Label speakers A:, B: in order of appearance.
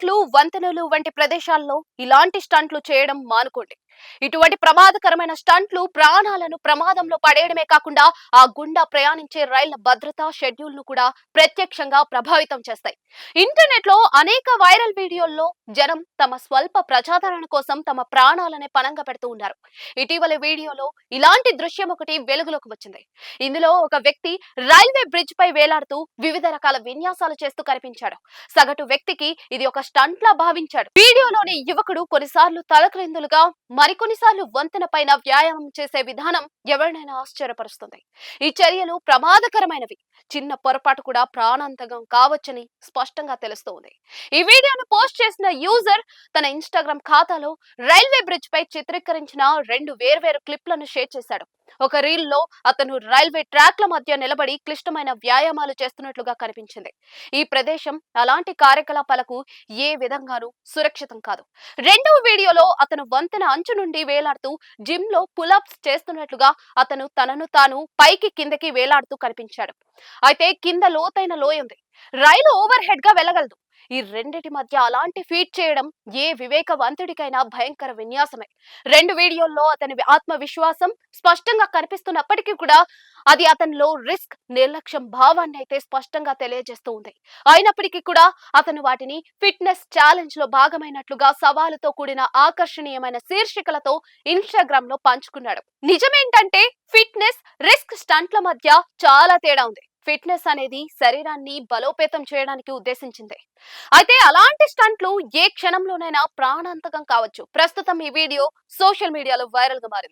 A: ఘాట్లు వంతెనలు వంటి ప్రదేశాల్లో ఇలాంటి స్టంట్లు చేయడం మానుకోండి. ఇటువంటి ప్రమాదకరమైన స్టంట్లు ప్రాణాలను ప్రమాదంలో పడేయడమే కాకుండా ఆ గుండా ప్రయాణించే రైళ్ళ భద్రత షెడ్యూల్ను కూడా ప్రత్యక్షంగా ప్రభావితం చేస్తాయి. ఇంటర్నెట్లో అనేక వైరల్ వీడియోల్లో జనం తమ స్వల్ప ప్రజాదరణ కోసం తమ ప్రాణాలనే పనంగా పెడుతూ ఉన్నారు. ఇటీవల వీడియోలో ఇలాంటి దృశ్యం ఒకటి వెలుగులోకి వచ్చింది. ఇందులో ఒక వ్యక్తి రైల్వే బ్రిడ్జ్ పై వేలాడుతూ వివిధ రకాల విన్యాసాలు చేస్తూ కనిపించాడు. సగటు వ్యక్తికి ఇది ఒక స్టంట్ లా భావించాడు. వీడియోలోని యువకుడు కొన్నిసార్లు తలక్రిందులుగా మరికొన్నిసార్లు వంతెన పైన వ్యాయామం చేసే విధానం ఎవరినైనా ఆశ్చర్యపరుస్తుంది. ఈ చర్యలు ప్రమాదకరమైనవి. చిన్న పొరపాటు కూడా ప్రాణాంతకం కావచ్చని స్పష్టంగా తెలుస్తోంది. ఈ వీడియోను పోస్ట్ చేసిన యూజర్ తన ఇన్స్టాగ్రామ్ ఖాతాలో రైల్వే బ్రిడ్జ్ పై చిత్రీకరించిన రెండు వేర్వేరు క్లిప్లను షేర్ చేశాడు. ఒక రీల్లో అతను రైల్వే ట్రాక్ల మధ్య నిలబడి క్లిష్టమైన వ్యాయామాలు చేస్తున్నట్లుగా కనిపించింది. ఈ ప్రదేశం అలాంటి కార్యకలాపాలకు ఏ విధంగానూ సురక్షితం కాదు. రెండవ వీడియోలో అతను వంతెన అంచు నుండి వేలాడుతూ జిమ్లో పులప్స్ చేస్తున్నట్లుగా అతను తనను తాను పైకి కిందకి వేలాడుతూ కనిపించాడు. అయితే కింద లోతైన లోయ ఉంది. రైలు ఓవర్ హెడ్గా వెళ్ళగలదు. ఈ రెండిటి మధ్య అలాంటి ఫీట్ చేయడం ఏ వివేకవంతుడికైనా భయంకర విన్యాసమే. రెండు వీడియోల్లో అతని ఆత్మవిశ్వాసం స్పష్టంగా కనిపిస్తున్నప్పటికీ కూడా అది అతనిలో రిస్క్ నిర్లక్ష్యం భావాన్ని అయితే స్పష్టంగా తెలియజేస్తూ ఉంది. అయినప్పటికీ కూడా అతను వాటిని ఫిట్నెస్ ఛాలెంజ్లో భాగమైనట్లుగా సవాలుతో కూడిన ఆకర్షణీయమైన శీర్షికలతో ఇన్స్టాగ్రామ్లో పంచుకున్నాడు. నిజమేంటంటే ఫిట్నెస్ రిస్క్ స్టంట్ల మధ్య చాలా తేడా ఉంది. ఫిట్నెస్ అనేది శరీరాన్ని బలోపేతం చేయడానికి ఉద్దేశించింది. అయితే అలాంటి స్టంట్లు ఏ క్షణంలోనైనా ప్రాణాంతకం కావచ్చు. ప్రస్తుతం ఈ వీడియో సోషల్ మీడియాలో వైరల్గా మారింది.